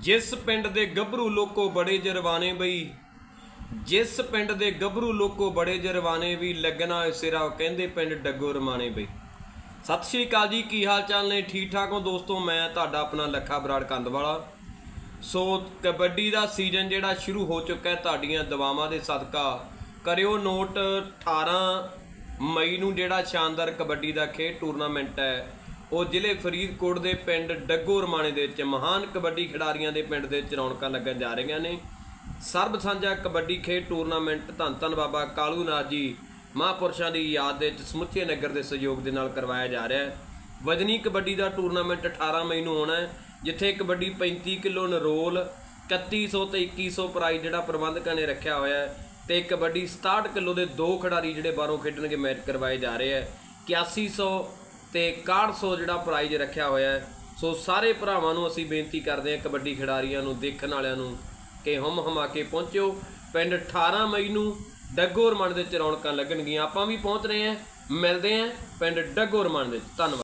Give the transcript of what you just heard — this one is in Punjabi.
ਜਿਸ ਪਿੰਡ ਦੇ ਗੱਭਰੂ ਲੋਕੋ ਬੜੇ ਜਰਵਾਨੇ ਬਈ, ਜਿਸ ਪਿੰਡ ਦੇ ਗੱਭਰੂ ਲੋਕੋ ਬੜੇ ਜਰਵਾਨੇ ਵੀ ਲੱਗਣਾ ਸਿਰਾ, ਉਹ ਕਹਿੰਦੇ ਪਿੰਡ ਡੱਗੋ ਰਮਾਣੇ ਬਈ। ਸਤਿ ਸ਼੍ਰੀ ਅਕਾਲ ਜੀ, ਕੀ ਹਾਲ ਚਾਲ ਨੇ? ਠੀਕ ਠਾਕ ਹੋ ਦੋਸਤੋ? ਮੈਂ ਤੁਹਾਡਾ ਆਪਣਾ ਲੱਖਾ ਬਰਾੜ ਕੰਦ ਵਾਲਾ। ਸੋ ਕਬੱਡੀ ਦਾ ਸੀਜ਼ਨ ਜਿਹੜਾ ਸ਼ੁਰੂ ਹੋ ਚੁੱਕਾ ਹੈ, ਤੁਹਾਡੀਆਂ ਦਵਾਵਾਂ ਦੇ ਸਦਕਾ ਕਰਿਓ ਨੋਟ। 18 ਮਈ ਨੂੰ ਜਿਹੜਾ ਸ਼ਾਨਦਾਰ ਕਬੱਡੀ ਦਾ ਖੇਡ ਟੂਰਨਾਮੈਂਟ ਹੈ ਉਹ ਜ਼ਿਲ੍ਹੇ ਫਰੀਦਕੋਟ ਦੇ ਪਿੰਡ ਡੱਗੋ ਰਮਾਣੇ ਦੇ ਵਿੱਚ ਮਹਾਨ ਕਬੱਡੀ ਖਿਡਾਰੀਆਂ ਦੇ ਪਿੰਡ ਦੇ ਵਿੱਚ ਰੌਣਕਾਂ ਲੱਗਣ ਜਾ ਰਹੀਆਂ ਨੇ। ਸਰਬ ਸਾਂਝਾ ਕਬੱਡੀ ਖੇਡ ਟੂਰਨਾਮੈਂਟ ਧੰਨ ਧੰਨ ਬਾਬਾ ਕਾਲੂ ਨਾਥ ਜੀ ਮਹਾਂਪੁਰਸ਼ਾਂ ਦੀ ਯਾਦ ਦੇ ਵਿੱਚ ਸਮੁੱਚੇ ਨਗਰ ਦੇ ਸਹਿਯੋਗ ਦੇ ਨਾਲ ਕਰਵਾਇਆ ਜਾ ਰਿਹਾ ਹੈ। ਵਜਨੀ ਕਬੱਡੀ ਦਾ ਟੂਰਨਾਮੈਂਟ 18 ਮਈ ਨੂੰ ਹੋਣਾ ਹੈ, ਜਿੱਥੇ ਕਬੱਡੀ 35 ਕਿਲੋ ਨਰੋਲ 3100 ਤੇ 2100 ਪ੍ਰਾਈਜ਼ ਜਿਹੜਾ ਪ੍ਰਬੰਧਕਾਂ ਨੇ ਰੱਖਿਆ ਹੋਇਆ ਹੈ ਤੇ ਕਬੱਡੀ 67 ਕਿਲੋ ਦੇ ਦੋ ਖਿਡਾਰੀ ਜਿਹੜੇ ਬਾਹਰੋਂ ਖੇਡਣਗੇ ਮੈਚ ਕਰਵਾਏ ਜਾ ਰਹੇ ਹੈ। 8100 ਤੇ 6100 ਜਿਹੜਾ ਪ੍ਰਾਈਜ਼ ਰੱਖਿਆ ਹੋਇਆ ਹੈ। ਸੋ ਸਾਰੇ ਭਰਾਵਾਂ ਨੂੰ ਅਸੀਂ ਬੇਨਤੀ ਕਰਦੇ ਹਾਂ, ਕਬੱਡੀ ਖਿਡਾਰੀਆਂ ਨੂੰ, ਦੇਖਣ ਵਾਲਿਆਂ ਨੂੰ ਕਿ ਹਮ ਹਮਾ ਕੇ ਪਹੁੰਚਿਓ। ਪਿੰਡ 18 ਮਈ ਨੂੰ ਡੱਗੋਰ ਮੰਡ ਦੇ ਵਿੱਚ ਰੌਣਕਾਂ ਲੱਗਣਗੀਆਂ। ਆਪਾਂ ਵੀ ਪਹੁੰਚ ਰਹੇ ਹਾਂ। ਮਿਲਦੇ ਹਾਂ ਪਿੰਡ ਡੱਗੋਰ ਮੰਡ ਦੇ ਵਿੱਚ। ਧੰਨਵਾਦ।